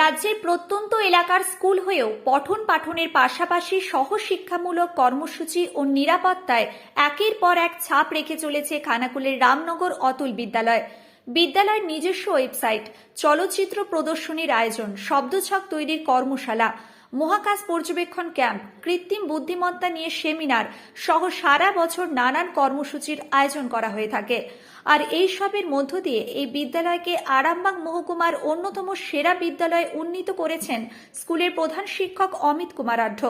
রাজ্যের প্রত্যন্ত এলাকার স্কুল হয়েও পঠন পাঠনের পাশাপাশি সহশিক্ষামূলক কর্মসূচি ও নিরাপত্তায় একের পর এক ছাপ রেখে চলেছে খানাকুলের রামনগর অতুল বিদ্যালয়। বিদ্যালয়ের নিজস্ব ওয়েবসাইট, চলচ্চিত্র প্রদর্শনীর আয়োজন, শব্দছক তৈরির কর্মশালা, মহাকাশ পর্যবেক্ষণ ক্যাম্প, কৃত্রিম বুদ্ধিমত্তা নিয়ে সেমিনার সহ সারা বছর নানান কর্মসূচির আয়োজন করা হয়ে থাকে। আর এই সবের মধ্য দিয়ে এই বিদ্যালয়কে আরামবাগ মহকুমার অন্যতম সেরা বিদ্যালয়ে উন্নীত করেছেন স্কুলের প্রধান শিক্ষক অমিত কুমার আঢ্য।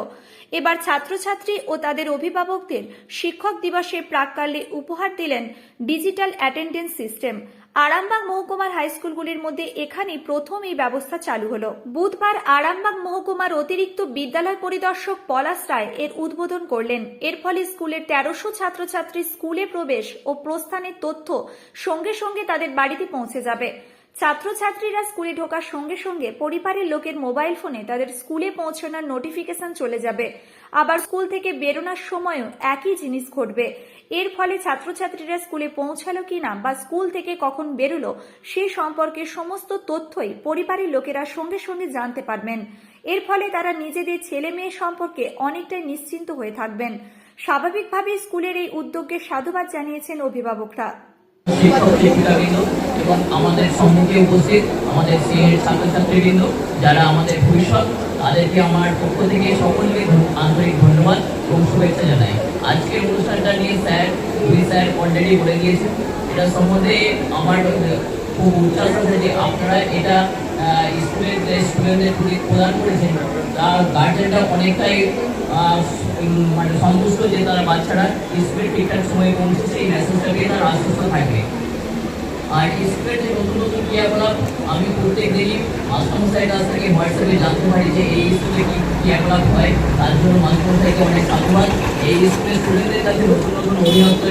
এবার ছাত্রছাত্রী ও তাদের অভিভাবকদের শিক্ষক দিবসের প্রাককালে উপহার দিলেন ডিজিটাল অ্যাটেন্ডেন্স সিস্টেম। আরামবাগ মহকুমার হাই স্কুলগুলির মধ্যে এখানেই প্রথম এই ব্যবস্থা চালু হলো। বুধবার আরামবাগ মহকুমার অতিরিক্ত বিদ্যালয় পরিদর্শক পলাশ রায় এর উদ্বোধন করলেন। এর ফলে স্কুলের তেরোশো ছাত্রছাত্রী স্কুলে প্রবেশ ও প্রস্থানের তথ্য সঙ্গে সঙ্গে তাদের বাড়িতে পৌঁছে যাবে। ছাত্রছাত্রীরা স্কুলে ঢোকার সঙ্গে সঙ্গে পরিবারের লোকের মোবাইল ফোনে তাদের স্কুলে পৌঁছানোর নোটিফিকেশন চলে যাবে। আবার স্কুল থেকে বেরোনোর সময়ও একই জিনিস ঘটবে। এর ফলে ছাত্রছাত্রীরা স্কুলে পৌঁছালো কিনা বা স্কুল থেকে কখন বেরোলো, সে সম্পর্কে সমস্ত তথ্যই পরিবারের লোকেরা সঙ্গে সঙ্গে জানতে পারবেন। এর ফলে তারা নিজেদের ছেলে মেয়ে সম্পর্কে অনেকটাই নিশ্চিন্ত হয়ে থাকবেন। স্বাভাবিকভাবে স্কুলের এই উদ্যোগকে সাধুবাদ জানিয়েছেন অভিভাবকরা। এবং আমাদের সম্মুখে উপস্থিত আমাদের সিনিয়র ছাত্রছাত্রীবৃন্দ, যারা আমাদের ভবিষ্যৎ, তাদেরকে আমার পক্ষ থেকে সকলকে আন্তরিক ধন্যবাদ এবং শুভেচ্ছা জানাই। আজকের অনুষ্ঠানটা নিয়ে স্যার, দুই স্যার অলরেডি বলে দিয়েছেন। এটা সম্বন্ধে আমার খুব উচ্ছ্বাস আছে যে আপনারা এটা স্কুলের স্টুডেন্টদের প্রদান করেছেন, তার গার্জেনরা অনেকটাই মানে সন্তুষ্ট যে তারা বাচ্চারা স্কুলে ঠিকঠাক সময়ে পৌঁছেছে এই মেসেজটা পেয়ে তারা আশ্বস্ত থাকবে। আর স্কুলের যে নতুন নতুন ক্রিয়াকলাপ, আমি প্রত্যেক দিনই মাস্টারমশাইয়ের কাছ থেকে হোয়াটসঅ্যাপে জানতে পারি যে এই স্কুলে কী ক্রিয়াকলাপ হয়। তার জন্য মাস্টারমশাইকে অনেক সাধুবাদ। এই স্কুলের স্টুডেন্টদের কাছে নতুন নতুন অভিনত্ব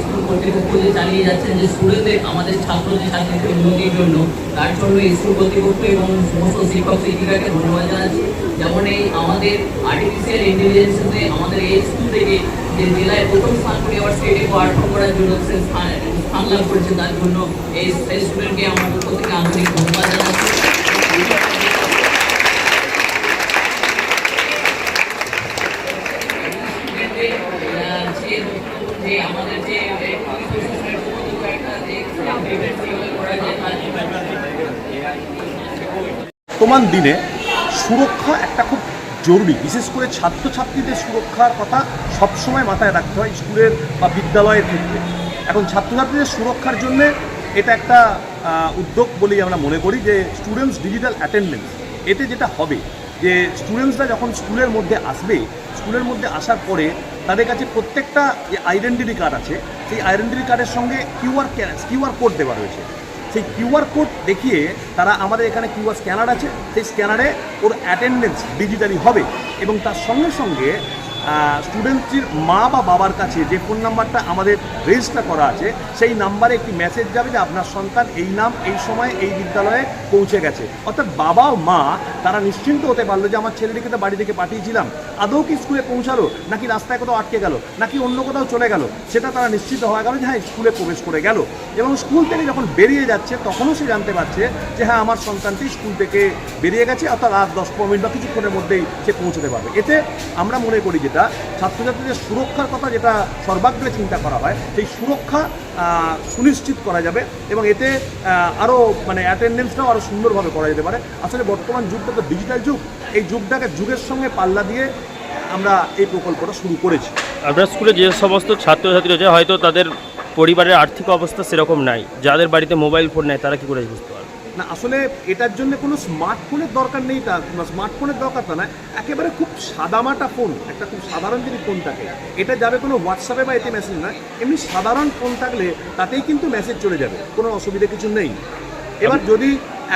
স্কুল কর্তৃপক্ষ যে চালিয়ে যাচ্ছেন যে স্টুডেন্টদের আমাদের ছাত্র ছাত্রীদের উন্নতির জন্য তার জন্য স্কুল কর্তৃপক্ষ এবং সমস্ত শিক্ষক শিক্ষিকাকে ধন্যবাদ। জানাচ্ছি যেমন এই আমাদের আর্টিফিশিয়াল ইন্টেলিজেন্সে আমাদের এই স্কুল থেকে যে জেলায় প্রথম স্থান আবার স্টেটে পারফর্ম করার জন্য সে স্থান লাভ করেছে তার জন্য এই স্টুডেন্টকে আমার পক্ষ থেকে আন্তরিক ধন্যবাদ জানাচ্ছি স্টুডেন্টদের, আহ, যে যে আমাদের যে এই পুলিশ প্রশাসনের পক্ষ থেকে একটা যে প্রিভেন্ট কীভাবে করা যায় তার বর্তমান দিনে সুরক্ষা একটা খুব জরুরি। বিশেষ করে ছাত্রছাত্রীদের সুরক্ষার কথা সবসময় মাথায় রাখতে হয় স্কুলের বা বিদ্যালয়ের ক্ষেত্রে। এখন ছাত্রছাত্রীদের সুরক্ষার জন্যে এটা একটা উদ্যোগ বলেই আমরা মনে করি যে স্টুডেন্টস ডিজিটাল অ্যাটেন্ডেন্স এতে যেটা হবে যে স্টুডেন্টসরা যখন স্কুলের মধ্যে আসবে, স্কুলের মধ্যে আসার পরে তাদের কাছে প্রত্যেকটা যে আইডেন্টিটি কার্ড আছে, সেই আইডেন্টিটি কার্ডের সঙ্গে কিউআর কিউআর কোড দেওয়া রয়েছে। সেই কিউআর কোড দেখিয়ে তারা আমাদের এখানে কিউআর স্ক্যানার আছে। সেই স্ক্যানারে ওর অ্যাটেন্ডেন্স ডিজিটালি হবে এবং তার সঙ্গে সঙ্গে স্টুডেন্টটির মা বা বাবার কাছে যে ফোন নাম্বারটা আমাদের রেজিস্টার করা আছে, সেই নাম্বারে একটি মেসেজ যাবে যে আপনার সন্তান এই নাম, এই সময় এই বিদ্যালয়ে পৌঁছে গেছে। অর্থাৎ বাবা ও মা, তারা নিশ্চিন্ত হতে পারল যে আমার ছেলেটিকে তো বাড়ি থেকে পাঠিয়েছিলাম। আদৌ কি স্কুলে পৌঁছালো? নাকি রাস্তায় কোথাও আটকে গেল? নাকি অন্য কোথাও চলে গেল? সেটা তারা নিশ্চিত হওয়া গেল যে হ্যাঁ স্কুলে প্রবেশ করে গেল। এবং স্কুল থেকে যখন বেরিয়ে যাচ্ছে, তখনও সে জানতে পারছে যে হ্যাঁ আমার সন্তানটি স্কুল থেকে বেরিয়ে গেছে। অর্থাৎ আর দশ পনেরো মিনিট বা কিছুক্ষণের মধ্যেই সে পৌঁছতে পারবে। এতে আমরা মনে করি যেটা ছাত্রছাত্রীদের সুরক্ষার কথা যেটা সর্বাগ্রে চিন্তা করা হয়, সেই সুরক্ষা সুনিশ্চিত করা যাবে এবং এতে আরও মানে অ্যাটেন্ডেন্সটাও আরও সুন্দরভাবে করা যেতে পারে। আসলে বর্তমান যুগটা তো ডিজিটাল যুগ, এই যুগটাকে যুগের সঙ্গে পাল্লা দিয়ে আমরা এই প্রকল্পটা শুরু করেছি। আপনার স্কুলে যে সমস্ত ছাত্রছাত্রী আছে হয়তো তাদের পরিবারের আর্থিক অবস্থা সেরকম নাই। যাদের বাড়িতে মোবাইল ফোন নেয় তারা কি করে বুঝতে না আসলে এটার জন্য কোনো স্মার্টফোনের দরকার নেই তা স্মার্টফোনের দরকার তা না একেবারে খুব সাদামাটা ফোন একটা খুব সাধারণ যদি ফোন থাকে এটা যাবে কোনো হোয়াটসঅ্যাপে বা এতে মেসেজ না এমনি সাধারণ ফোন থাকলে তাতেই কিন্তু মেসেজ চলে যাবে কোনো অসুবিধা কিছু নেই। এবার যদি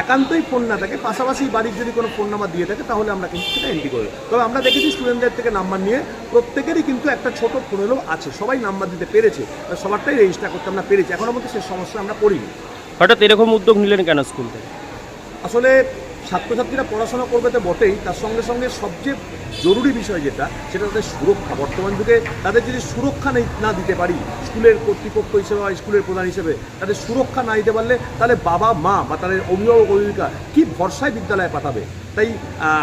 একান্তই ফোন না থাকে পাশাপাশি বাড়ির যদি কোনো ফোন নাম্বার দিয়ে থাকে তাহলে আমরা কিন্তু সেটা এন্ট্রি করি তবে আমরা দেখেছি স্টুডেন্টদের থেকে নাম্বার নিয়ে প্রত্যেকেরই কিন্তু একটা ছোট ফোন হলেও আছে সবাই নাম্বার দিতে পেরেছে সবারটাই রেজিস্টার করতে আমরা পেরেছি এখনও মধ্যে সে সমস্যা আমরা করিনি। হঠাৎ এরকম উদ্যোগ নিলেন কেন স্কুল থেকে? আসলে ছাত্রছাত্রীরা পড়াশোনা করবে তো বটেই, তার সঙ্গে সঙ্গে সবচেয়ে জরুরি বিষয় যেটা, সেটা তাদের সুরক্ষা। বর্তমান যুগে তাদের যদি সুরক্ষা নেই, না দিতে পারি, স্কুলের কর্তৃপক্ষ হিসেবে বা স্কুলের প্রধান হিসেবে তাদের সুরক্ষা না দিতে পারলে তাহলে বাবা, মা বা তাদের অভিভাবক, অভিভাবিকা কী ভরসায় বিদ্যালয়ে পাঠাবে? তাই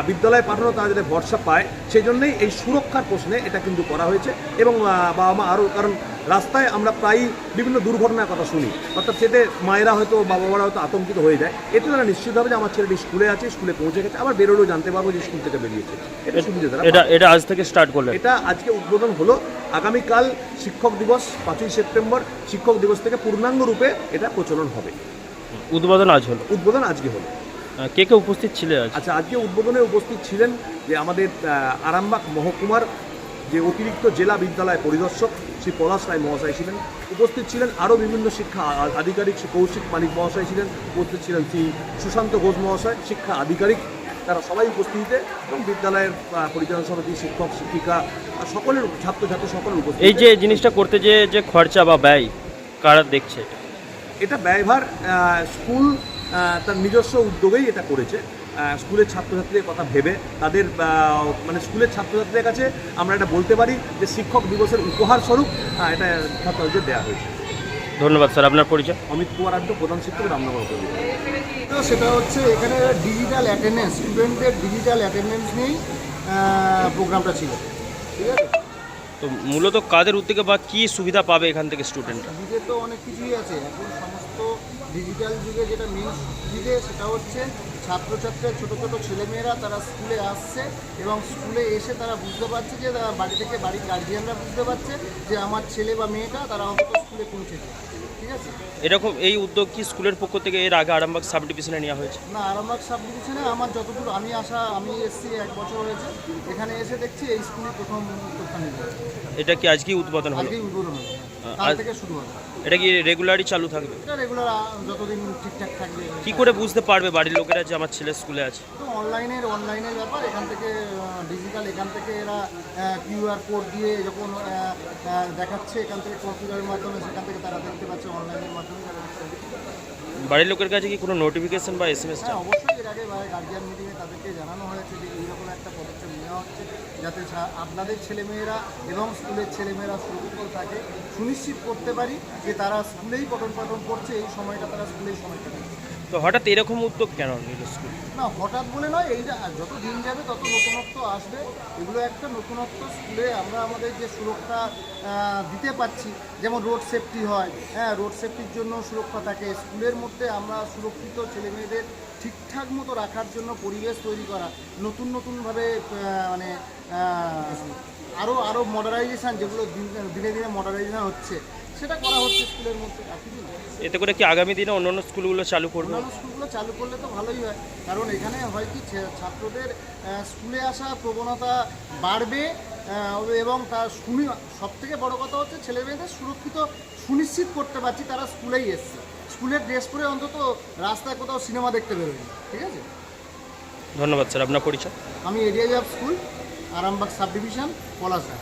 বিদ্যালয়ে পাঠানো তারা যাতে ভরসা পায়, সেই জন্যই এই সুরক্ষার প্রশ্নে এটা কিন্তু করা হয়েছে এবং বাবা মা আরও, কারণ রাস্তায় আমরা প্রায়ই বিভিন্ন দুর্ঘটনার কথা শুনি। অর্থাৎ সেতে মায়েরা হয়তো বাবা মারা হয়তো আতঙ্কিত হয়ে যায়। এতে তারা নিশ্চিত হবে যে আমার ছেলেটি স্কুলে আছে স্কুলে পৌঁছে গেছে আবার বেরোলেও জানতে পারব যে স্কুল থেকে বেরিয়েছে। এটা সুবিধা তারা এটা এটা আজ থেকে স্টার্ট করলেন। এটা আজকে উদ্বোধন হলো। আগামীকাল শিক্ষক দিবস পাঁচই সেপ্টেম্বর শিক্ষক দিবস থেকে পূর্ণাঙ্গ রূপে এটা প্রচলন হবে। উদ্বোধন আজ হলো। উদ্বোধন আজকে হলো। কে কে উপস্থিত ছিলেন আচ্ছা আজকে উদ্বোধনে উপস্থিত ছিলেন যে আমাদের আরামবাগ মহকুমার যে অতিরিক্ত জেলা বিদ্যালয় পরিদর্শক শ্রী পলাশ রায় মহাশয় ছিলেন। উপস্থিত ছিলেন আরও বিভিন্ন শিক্ষা আধিকারিক শ্রী কৌশিক মানিক মহাশয় ছিলেন। উপস্থিত ছিলেন শ্রী সুশান্ত ঘোষ মহাশয় শিক্ষা আধিকারিক। তারা সবাই উপস্থিতিতে এবং বিদ্যালয়ের পরিচালনা সমিতি শিক্ষক শিক্ষিকা আর সকলের ছাত্রছাত্রী সকলের উপস্থিত এই যে জিনিসটা করতে যে যে খরচা বা ব্যয় কারা দেখছে? এটা? ব্যয়ভার স্কুল তার নিজস্ব উদ্যোগেই এটা করেছে। স্কুলের ছাত্রছাত্রীদের কথা ভেবে তাদের মানে স্কুলের ছাত্রছাত্রীদের কাছে আমরা এটা বলতে পারি যে শিক্ষক দিবসের উপহার স্বরূপ এটা ছাত্রছাত্রীদের দেওয়া হয়েছে। ধন্যবাদ স্যার। আপনার পরিচয়? অমিত কুমার আড্ড প্রধান শিক্ষক রামনগর সেটা হচ্ছে এখানে ডিজিটাল অ্যাটেন্ডেন্স স্টুডেন্টদের ডিজিটাল অ্যাটেন্ডেন্স নিয়েই প্রোগ্রামটা ছিল। ঠিক আছে? তো মূলত কাদের উদ্যোগে বা কী সুবিধা পাবে এখান থেকে স্টুডেন্টরা সুবিধে তো অনেক কিছুই আছে। এখন সমস্ত ডিজিটাল যুগে যেটা মেন সুবিধে সেটা হচ্ছে ছাত্রছাত্রীরা ছোটো ছোটো ছেলেমেয়েরা তারা স্কুলে আসছে এবং স্কুলে এসে তারা বুঝতে পারছে যে তারা বাড়ি থেকে বাড়ির গার্জিয়ানরা বুঝতে পারছে যে আমার ছেলে বা মেয়েটা তারা অন্তত স্কুলে পৌঁছেছে ঠিক আছে? এরকম এই উদ্যোগ কি স্কুলের পক্ষ থেকে এর আগে আরামবাগ সাব ডিভিশনে নেওয়া হয়েছে? না আরামবাগ সাব ডিভিশনে আমার যতদূর আমি আসা আমি এসেছি এক বছর হয়েছে। এখানে এসে দেখছি এই স্কুলে প্রথম উদ্যোগটা এটা কি আজকেই উদ্বোধন হলো? আজকেই উদ্বোধন হলো। আহ, কাল থেকে শুরু হবে। এটা কি রেগুলারই চালু থাকবে? এটা রেগুলার যতদিন ঠিকঠাক থাকবে। কি করে বুঝতে পারবে বাড়ির লোকেরা যে আমার ছেলে স্কুলে আছে? তো অনলাইনের অনলাইনের ব্যাপার এখান থেকে ডিজিটাল এখান থেকে এরা কিউআর কোড দিয়ে যখন দেখাচ্ছে এখান থেকে কম্পিউটারের মাধ্যমে সেখান থেকে তারা দেখতে পাচ্ছে অনলাইনের মাধ্যমে তারা দেখতে পাচ্ছে। বাড়ির লোকের কাছে কি কোনো নোটিফিকেশন বা এস এম এস হ্যাঁ অবশ্যই। এর আগে গার্জিয়ান মিটিংয়ে তাদেরকে জানানো হয়েছে যে এইরকম একটা পদক্ষেপ নেওয়া হচ্ছে যাতে আপনাদের ছেলেমেয়েরা এবং স্কুলের ছেলেমেয়েরা সুরক্ষিত থাকে। সুনিশ্চিত করতে পারি যে তারা স্কুলেই পঠন পাঠন করছে এই সময়টা তারা স্কুলেই সময় কাটাচ্ছে। তো হঠাৎ এরকম উদ্যোগ কেন নিল স্কুল? না, হঠাৎ বলে নয়, এই যে যত দিন যাবে, তত নতুনত্ব আসবে। এগুলো একটা নতুনত্ব স্কুলে আমরা আমাদের যে সুরক্ষা দিতে পাচ্ছি যেমন রোড সেফটি হয় হ্যাঁ রোড সেফটির জন্য সুরক্ষা থাকে। স্কুলের মধ্যে আমরা সুরক্ষিত ছেলেমেয়েদের ঠিকঠাক মতো রাখার জন্য পরিবেশ তৈরি করা, নতুন নতুনভাবে মানে আরও আরও মডারাইজেশান যেগুলো দিনে দিনে মডারাইজেশান হচ্ছে। সেটা করা হচ্ছে স্কুলের মধ্যে। এতে করে কি আগামী দিনে অন্যান্য স্কুলগুলো চালু করবে? অন্যান্য স্কুলগুলো চালু করলে তো ভালোই হয়। কারণ এখানে হয় কি ছাত্রদের স্কুলে আসা প্রবণতা বাড়বে এবং তার শুনি সব থেকে বড় কথা হচ্ছে ছেলে মেয়েদের সুরক্ষিত সুনিশ্চিত করতে পারছি তারা স্কুলেই এসছে। স্কুলের ড্রেস পরে অন্তত রাস্তায় কোথাও সিনেমা দেখতে বেরোয়নি ঠিক আছে? ধন্যবাদ স্যার আপনার পরিচয়? আমি area of school Arambagh sub division Palashghat.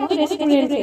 রেস্টুরেন্টে